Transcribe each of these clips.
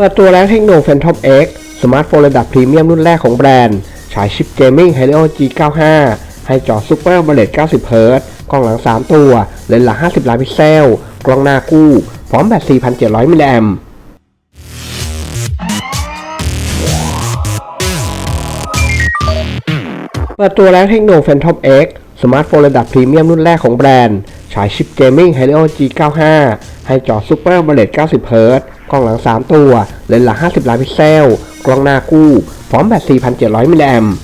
เปิดตัวแล้วเทคโน Phantom X สมาร์ทโฟนระดับพรีเมียมรุ่นแรกของแบรนด์ ฉายชิปเกมมิ่ง Helio G95 ให้จอ Super AMOLED 90 Hz กล้องหลัง 3 ตัว เลนส์หลัก 50 ล้านพิกเซล กล้องหน้าคู่ พร้อมแบต 4,700 มิลลิแอมป์เปิดตัวแล้วเทคโน Phantom X สมาร์ทโฟนระดับพรีเมียมรุ่นแรกของแบรนด์ ฉายชิปเกมมิ่ง Helio G95 ให้จอ Super AMOLED 90 Hz กล้องหลัง 3 ตัว เลนส์หลัก 50 ล้านพิกเซล กล้องหน้าคู่ พร้อมแบต 4,700 มิลลิแอมป์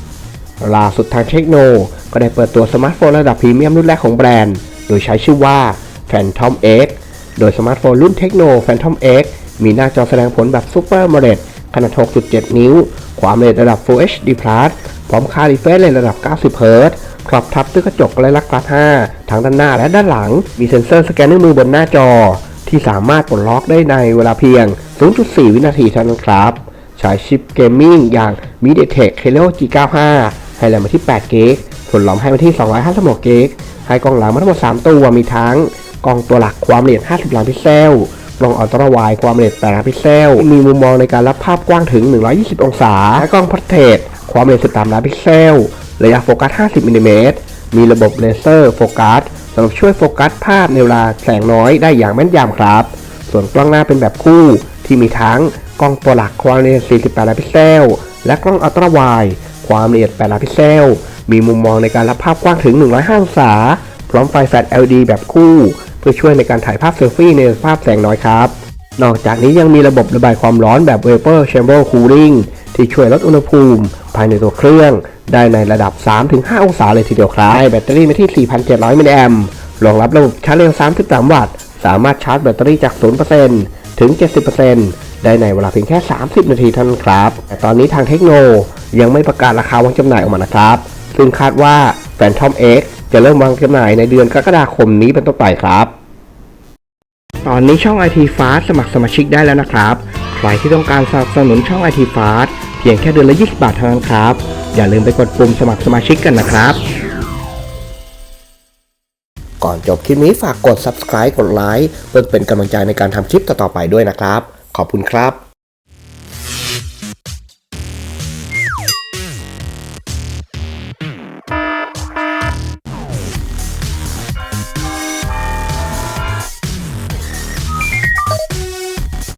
ล่าสุดทางเทคโน ก็ได้เปิดตัวสมาร์ทโฟนระดับพรีเมียมรุ่นแรกของแบรนด์ โดยใช้ชื่อว่า Phantom X โดยสมาร์ทโฟนรุ่นเทคโน Phantom X มีหน้าจอแสดงผลแบบ Super AMOLED ขนาด 6.7 นิ้ว ความละเอียดระดับ Full HD Plus พร้อมค่า refresh rate ระดับ 90 Hz ครอบทับด้วยกระจกและลักกลา5ทั้งด้านหน้าและด้านหลัง มีเซ็นเซอร์สแกนนิ้วมือบนหน้าจอ ที่สามารถปลดล็อกได้ในเวลาเพียง 0.4 วินาทีเท่านั้นครับ ใช้ชิปเกมมิ่งอย่าง MediaTek Helio G95 ให้แรมมาที่8กิกส่วนหลอมให้มาที่ 256กิกให้กล้องหลังมาทั้งหมด 3 ตัวมีทั้งกล้องตัวหลักความละเอียด 50 ล้านพิกเซลกล้องอัลตร้าไวด์ความละเอียด 8 ล้านพิกเซล มีมุมมองในการรับภาพกว้างถึง 120 องศา และกล้องพัฒเทศความละเอียด 13 ล้านพิกเซล ระยะโฟกัส 50มิลลิเมตรมีระบบเลเซอร์โฟกัส สำหรับช่วยโฟกัสภาพในเวลาแสงน้อยได้อย่างแม่นยำครับ ส่วนกล้องหน้าเป็นแบบคู่ที่มีทั้งกล้องตัวหลักความละเอียด 48 ล้านพิกเซล และกล้องอัลตร้าไวด์ความละเอียด 8 ล้านพิกเซล มีมุมมองในการรับภาพกว้างถึง 105องศา พร้อมไฟแฟลช LED แบบคู่ เพื่อช่วยในการถ่ายภาพเซลฟี่ในสภาพแสงน้อยครับ นอกจากนี้ยังมีระบบระบายความร้อนแบบ Vapor Chamber Cooling ที่ช่วยลดอุณหภูมิ ภายในตัวเครื่อง ได้ในระดับ 3-5 องศาเลยทีเดียวครับให้แบตเตอรี่มาที่ 4,700 มิลลิแอมป์รองรับระบบชาร์จเร็ว 33 วัตต์ สามารถชาร์จแบตเตอรี่จาก 0%ถึง 70%ได้ในเวลาเพียงแค่ 30 นาทีเท่านั้นครับ แต่ตอนนี้ทางเทคโนยังไม่ประกาศราคาวางจำหน่ายออกมานะครับ ซึ่งคาดว่า Phantom X จะเริ่มวางจำหน่ายในเดือนกรกฎาคมนี้เป็นต้นไปครับ ตอนนี้ช่อง IT Fast สมัครสมาชิกได้แล้วนะครับ ครที่ต้องการสนับสนุนช่อง IT Fast เพียงแค่เดือนละ 20 บาทเท่านั้นครับ อย่าลืมไปกดปุ่มสมัครสมาชิกกันนะครับ ก่อนจบคลิปนี้ฝากกด subscribe กดไลค์เพื่อเป็นกำลังใจในการทำคลิปต่อๆไปด้วยนะครับ ขอบคุณครับ